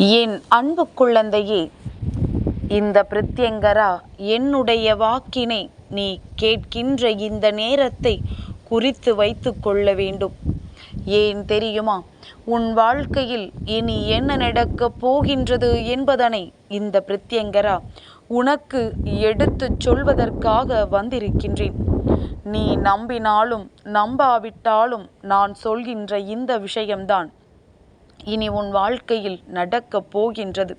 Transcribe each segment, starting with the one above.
என் அன்பு குழந்தையே இந்த பிரத்யங்கரா என்னுடைய வாக்கினை நீ கேட்கின்ற இந்த நேரத்தை குறித்து வைத்து கொள்ள வேண்டும். ஏன் தெரியுமா? உன் வாழ்க்கையில் இனி என்ன நடக்கப் போகின்றது என்பதனை இந்த பிரத்யங்கரா உனக்கு எடுத்துச் சொல்வதற்காக வந்திருக்கின்றேன். நீ நம்பினாலும் நம்பாவிட்டாலும் நான் சொல்கின்ற இந்த விஷயம்தான். இனி உன் வாழ்க்கையில் நடக்கப் போகின்றது.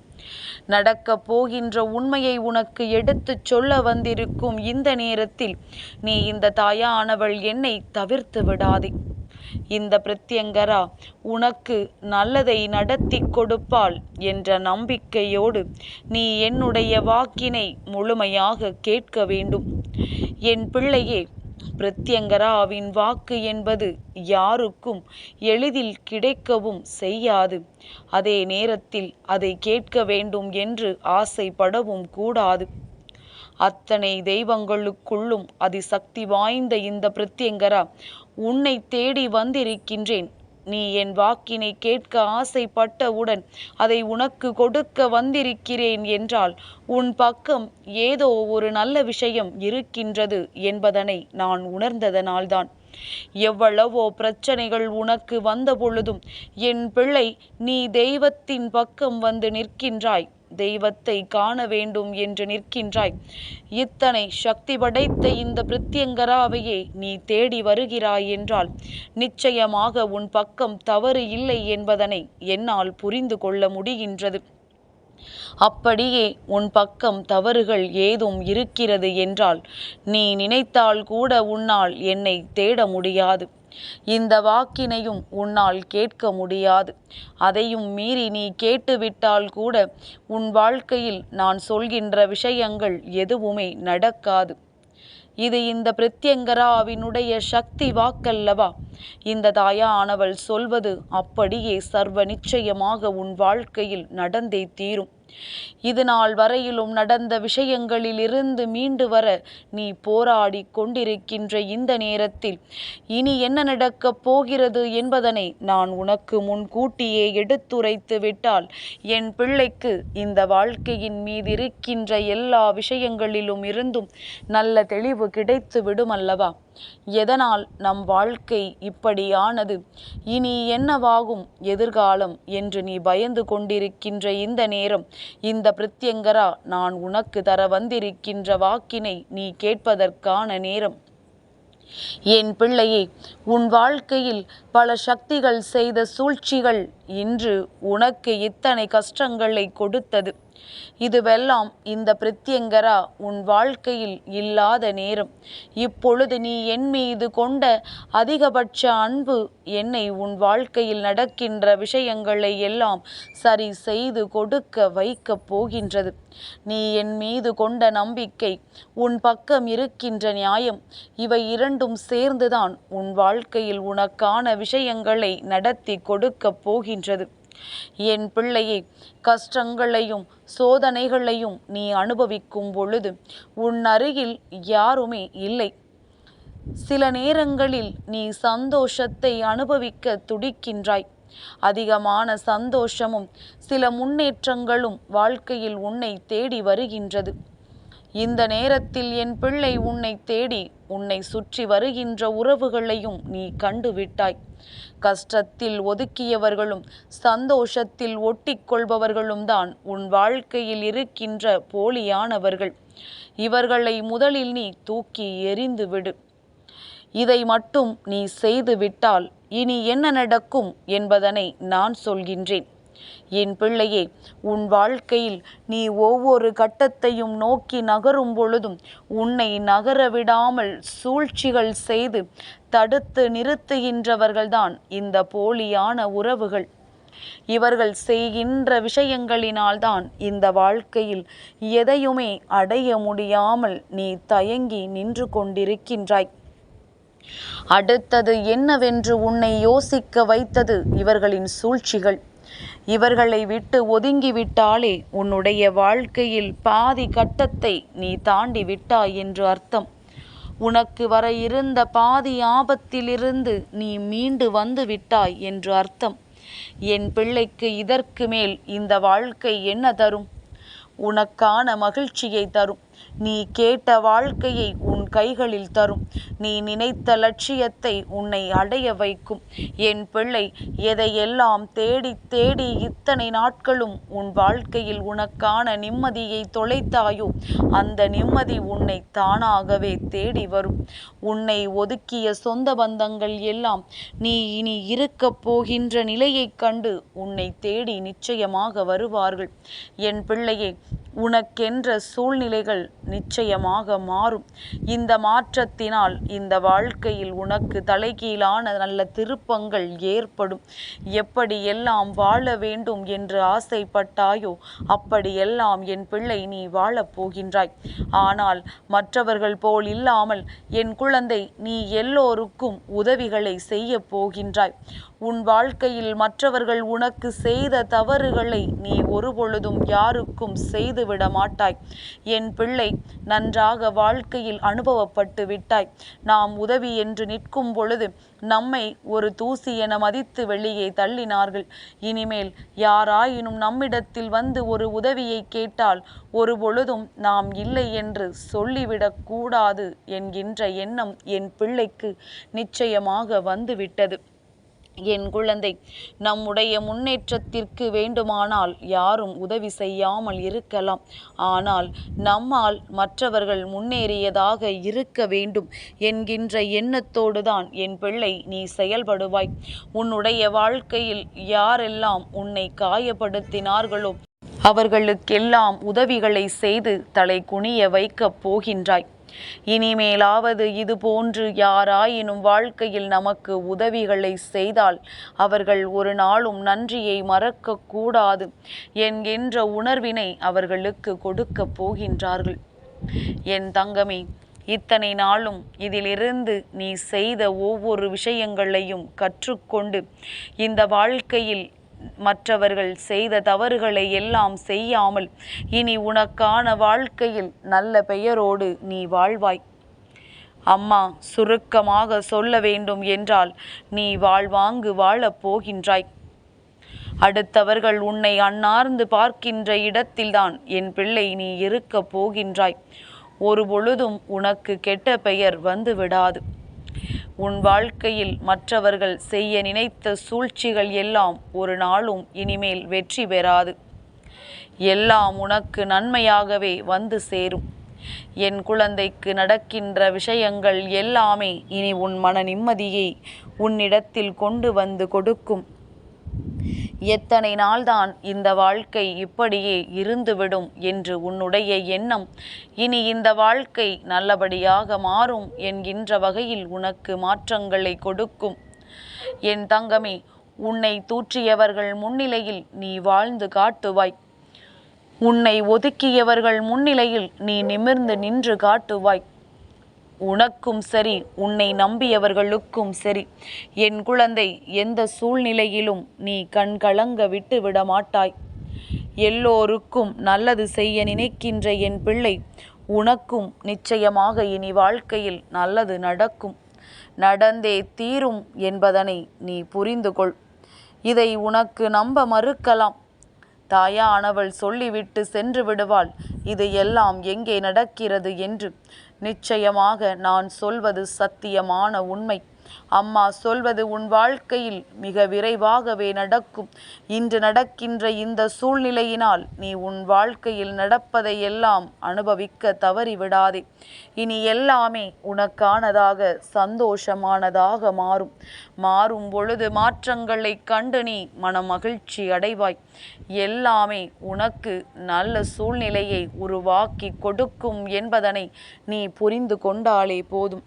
நடக்கப் போகின்ற உண்மையை உனக்கு எடுத்துச் சொல்ல வந்திருக்கும் இந்த நேரத்தில் நீ இந்த தாயானவள் என்னை தவிர்த்து விடாதே. இந்த பிரத்யங்கரா உனக்கு நல்லதை நடத்தி கொடுப்பாள் என்ற நம்பிக்கையோடு நீ என்னுடைய வாக்கினை முழுமையாக கேட்க வேண்டும். என் பிள்ளையே பிரத்யங்கராவின் வாக்கு என்பது யாருக்கும் எளிதில் கிடைக்கவும் செய்யாது. அதே நேரத்தில் அதை கேட்க வேண்டும் என்று ஆசைப்படவும் கூடாது. அத்தனை தெய்வங்களுக்குள்ளும் அதிசக்தி வாய்ந்த இந்த பிரத்யங்கரா உன்னை தேடி வந்திருக்கின்றேன். நீ என் வாக்கினை கேட்க ஆசைப்பட்டவுடன் அதை உனக்கு கொடுக்க வந்திருக்கிறேன் என்றால் உன் பக்கம் ஏதோ ஒரு நல்ல விஷயம் இருக்கின்றது என்பதனை நான் உணர்ந்ததனால்தான். எவ்வளவோ பிரச்சனைகள் உனக்கு வந்த பொழுதும் என் பிள்ளை நீ தெய்வத்தின் பக்கம் வந்து நிற்கின்றாய். தெய்வத்தை காண வேண்டும் என்று நிற்கின்றாய். இத்தனை சக்தி படைத்த இந்த பிரத்யங்கராவையே நீ தேடி வருகிறாய் என்றால் நிச்சயமாக உன் பக்கம் தவறு இல்லை என்பதனை என்னால் புரிந்து கொள்ள முடிகின்றது. அப்படியே உன் பக்கம் தவறுகள் ஏதும் இருக்கிறது என்றால் நீ நினைத்தால் கூட உன்னால் என்னை தேட முடியாது. இந்த வாக்கினையும் உன்னால் கேட்க முடியாது. அதையும் மீறி நீ கேட்டுவிட்டால் கூட உன் வாழ்க்கையில் நான் சொல்கின்ற விஷயங்கள் எதுவுமே நடக்காது. இது இந்த பிரத்யங்கராவினுடைய சக்தி வாக்கல்லவா? இந்த தாயானவள் சொல்வது அப்படியே சர்வ நிச்சயமாக உன் வாழ்க்கையில் நடந்தே தீரும். இது நாள் வரையிலும் நடந்த விஷயங்களிலிருந்து மீண்டு வர நீ போராடி கொண்டிருக்கின்ற இந்த நேரத்தில் இனி என்ன நடக்கப் போகிறது என்பதனை நான் உனக்கு முன்கூட்டியே எடுத்துரைத்து விட்டால் என் பிள்ளைக்கு இந்த வாழ்க்கையின் மீது இருக்கின்ற எல்லா விஷயங்களிலும் இருந்தும் நல்ல தெளிவு கிடைத்து விடுமல்லவா? எதனால் நம் வாழ்க்கை இப்படியானது இனி என்னவாகும் எதிர்காலம் என்று நீ பயந்து கொண்டிருக்கின்ற இந்த நேரம் இந்த பிரத்யங்கரா நான் உனக்கு தர வந்திருக்கின்ற வாக்கினை நீ கேட்பதற்கான நேரம். என் பிள்ளையே உன் வாழ்க்கையில் பல சக்திகள் செய்த சூழ்ச்சிகள் இன்று உனக்கு இத்தனை கஷ்டங்களை கொடுத்தது. இதுவெல்லாம் இந்த பிரத்யங்கரா உன் வாழ்க்கையில் இல்லாத நேரம். இப்பொழுது நீ என் மீது கொண்ட அதிகபட்ச அன்பு என்னை உன் வாழ்க்கையில் நடக்கின்ற விஷயங்களை எல்லாம் சரி செய்து கொடுக்க வைக்கப் போகின்றது. நீ என் மீது கொண்ட நம்பிக்கை உன் பக்கம் இருக்கின்ற நியாயம் இவை இரண்டும் சேர்ந்துதான் உன் வாழ்க்கையில் உனக்கான விஷயங்களை நடத்தி கொடுக்கப் போகின்றது என் பிள்ளையே கஷ்டங்களையும் சோதனைகளையும் நீ அனுபவிக்கும் பொழுது உன் அருகில் யாருமே இல்லை. சில நேரங்களில் நீ சந்தோஷத்தை அனுபவிக்க துடிக்கின்றாய். அதிகமான சந்தோஷமும் சில முன்னேற்றங்களும் வாழ்க்கையில் உன்னை தேடி வருகின்றது. இந்த நேரத்தில் என் பிள்ளை உன்னை தேடி உன்னை சுற்றி வருகின்ற உறவுகளையும் நீ கண்டுவிட்டாய். கஷ்டத்தில் ஒதுக்கியவர்களும் சந்தோஷத்தில் ஒட்டிக்கொள்பவர்களும் தான் உன் வாழ்க்கையில் இருக்கின்ற போலியானவர்கள். இவர்களை முதலில் நீ தூக்கி எறிந்து விடு. இதை மட்டும் நீ செய்துவிட்டால் இனி என்ன நடக்கும் என்பதனை நான் சொல்கின்றேன். என் பிள்ளையே உன் வாழ்க்கையில் நீ ஒவ்வொரு கட்டத்தையும் நோக்கி நகரும் பொழுதும் உன்னை நகர விடாமல் சூழ்ச்சிகள் செய்து தடுத்து நிறுத்துகின்றவர்கள்தான் இந்த போலியான உறவுகள். இவர்கள் செய்கின்ற விஷயங்களினால்தான் இந்த வாழ்க்கையில் எதையுமே அடைய முடியாமல் நீ தயங்கி நின்று கொண்டிருக்கின்றாய். அடுத்தது என்னவென்று உன்னை யோசிக்க வைத்தது இவர்களின் சூழ்ச்சிகள். இவர்களை விட்டு ஒதுங்கிவிட்டாலே உன்னுடைய வாழ்க்கையில் பாதி கட்டத்தை நீ தாண்டி விட்டாய் என்று அர்த்தம். உனக்கு வர இருந்த பாதி ஆபத்திலிருந்து நீ மீண்டு வந்து விட்டாய் என்று அர்த்தம். என் பிள்ளைக்கு இதற்கு மேல் இந்த வாழ்க்கை என்ன தரும்? உனக்கான மகிழ்ச்சியை தரும். நீ கேட்ட வாழ்க்கையை உன் கைகளில் தரும். நீ நினைத்த லட்சியத்தை உன்னை அடைய வைக்கும். என் பிள்ளை எதையெல்லாம் தேடி தேடி இத்தனை நாட்களும் உன் வாழ்க்கையில் உனக்கான நிம்மதியை தொலைத்தாயோ அந்த நிம்மதி உன்னை தானாகவே தேடி வரும். உன்னை ஒதுக்கிய சொந்த பந்தங்கள் எல்லாம் நீ இனி இருக்கப் போகின்ற நிலையைக் கண்டு உன்னை தேடி நிச்சயமாக வருவார்கள். என் பிள்ளையே உனக்கென்ற சூழ்நிலைகள் நிச்சயமாக மாறும். இந்த மாற்றத்தினால் இந்த வாழ்க்கையில் உனக்கு தலைகீழான நல்ல திருப்பங்கள் ஏற்படும். எப்படியெல்லாம் வாழ வேண்டும் என்று ஆசைப்பட்டாயோ அப்படியெல்லாம் என் பிள்ளை நீ வாழப் போகின்றாய். ஆனால் மற்றவர்கள் போல் இல்லாமல் என் குழந்தை நீ எல்லோருக்கும் உதவிகளை செய்ய போகின்றாய். உன் வாழ்க்கையில் மற்றவர்கள் உனக்கு செய்த தவறுகளை நீ ஒருபொழுதும் யாருக்கும் செய்துவிட மாட்டாய். என் பிள்ளை நன்றாக வாழ்க்கையில் அனுபவப்பட்டு விட்டாய். நாம் உதவி என்று நிற்கும் பொழுது நம்மை ஒரு தூசி என மதித்து வெளியே தள்ளினார்கள். இனிமேல் யாராயினும் நம்மிடத்தில் வந்து ஒரு உதவியை கேட்டால் ஒரு பொழுதும் நாம் இல்லை என்று சொல்லிவிடக் கூடாது என்கின்ற எண்ணம் என் பிள்ளைக்கு நிச்சயமாக வந்துவிட்டது. என் குழந்தை நம்முடைய முன்னேற்றத்திற்கு வேண்டுமானால் யாரும் உதவி செய்யாமல் இருக்கலாம். ஆனால் நம்மால் மற்றவர்கள் முன்னேறியதாக இருக்க வேண்டும் என்கின்ற எண்ணத்தோடு தான் என் பிள்ளை நீ செயல்படுவாய். உன்னுடைய வாழ்க்கையில் யாரெல்லாம் உன்னை காயப்படுத்தினார்களோ அவர்களுக்கெல்லாம் உதவிகளை செய்து தலை குனிய வைக்கப் போகின்றாய். இனிமேலாவது இது போன்று யாராயினும் வாழ்க்கையில் நமக்கு உதவிகளை செய்தால் அவர்கள் ஒரு நாளும் நன்றியை மறக்கக்கூடாது என்கின்ற உணர்வினை அவர்களுக்கு கொடுக்கப் போகின்றார்கள். என் தங்கமே இத்தனை நாளும் இதிலிருந்து நீ செய்த ஒவ்வொரு விஷயங்களையும் கற்றுக்கொண்டு இந்த வாழ்க்கையில் மற்றவர்கள் செய்த தவறுகளை எல்லாம் செய்யாமல் இனி உனக்கான வாழ்க்கையில் நல்ல பெயரோடு நீ வாழ்வாய். அம்மா சுருக்கமாக சொல்ல வேண்டும் என்றால் நீ வாழ்வாங்கு வாழப் போகின்றாய். அடுத்தவர்கள் உன்னை அன்னார்ந்து பார்க்கின்ற இடத்தில்தான் என் பிள்ளை நீ இருக்கப் போகின்றாய். ஒரு பொழுதும் உனக்கு கெட்ட பெயர் வந்து விடாது. உன் வாழ்க்கையில் மற்றவர்கள் செய்ய நினைத்த சூழ்ச்சிகள் எல்லாம் ஒரு நாளும் இனிமேல் வெற்றி பெறாது. எல்லாம் உனக்கு நன்மையாகவே வந்து சேரும். என் குழந்தைக்கு நடக்கின்ற விஷயங்கள் எல்லாமே இனி உன் மன நிம்மதியை உன்னிடத்தில் கொண்டு வந்து கொடுக்கும். எத்தனை நாள்தான் இந்த வாழ்க்கை இப்படியே இருந்துவிடும் என்று உன்னுடைய எண்ணம். இனி இந்த வாழ்க்கை நல்லபடியாக மாறும் என்கின்ற வகையில் உனக்கு மாற்றங்களை கொடுக்கும். என் தங்கமே உன்னை தூற்றியவர்கள் முன்னிலையில் நீ வாழ்ந்து காட்டுவாய். உன்னை ஒதுக்கியவர்கள் முன்னிலையில் நீ நிமிர்ந்து நின்று காட்டுவாய். உனக்கும் சரி உன்னை நம்பியவர்களுக்கும் சரி. என் குழந்தை எந்த சூழ்நிலையிலும் நீ கண் கலங்க விட்டு விடமாட்டாய். எல்லோருக்கும் நல்லது செய்ய நினைக்கின்ற என் பிள்ளை உனக்கும் நிச்சயமாக இனி வாழ்க்கையில் நல்லது நடக்கும். நடந்தே தீரும் என்பதனை நீ புரிந்து கொள் இதை உனக்கு நம்ப மறுக்கலாம். தாயானவள் சொல்லிவிட்டு சென்று விடுவாள். இது எல்லாம் எங்கே நடக்கிறது என்று. நிச்சயமாக நான் சொல்வது சத்தியமான உண்மை. அம்மா சொல்வது உன் வாழ்க்கையில் மிக விரைவாகவே நடக்கும். இன்று நடக்கின்ற இந்த சூழ்நிலையினால் நீ உன் வாழ்க்கையில் நடப்பதை எல்லாம் அனுபவிக்க தவறிவிடாதே. இனி எல்லாமே உனக்கானதாக சந்தோஷமானதாக மாறும். மாறும் பொழுது மாற்றங்களை கண்டு நீ மன மகிழ்ச்சி அடைவாய். எல்லாமே உனக்கு நல்ல சூழ்நிலையை உருவாக்கி கொடுக்கும் என்பதனை நீ புரிந்து கொண்டாலே போதும்.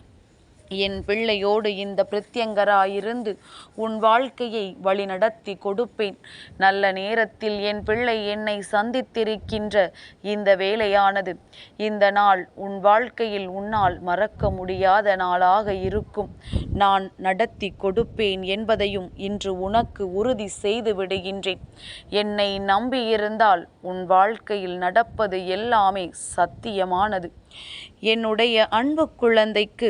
என் பிள்ளையோடு இந்த பிரத்யங்கராயிருந்து உன் வாழ்க்கையை வழிநடத்தி கொடுப்பேன். நல்ல நேரத்தில் என் பிள்ளை என்னை சந்தித்திருக்கின்ற இந்த வேலையானது இந்த நாள் உன் வாழ்க்கையில் உன்னால் மறக்க முடியாத நாளாக இருக்கும். நான் நடத்தி கொடுப்பேன் என்பதையும் இன்று உனக்கு உறுதி செய்து விடுகின்றேன். என்னை நம்பியிருந்தால் உன் வாழ்க்கையில் நடப்பது எல்லாமே சத்தியமானது. என்னுடைய அன்பு குழந்தைக்கு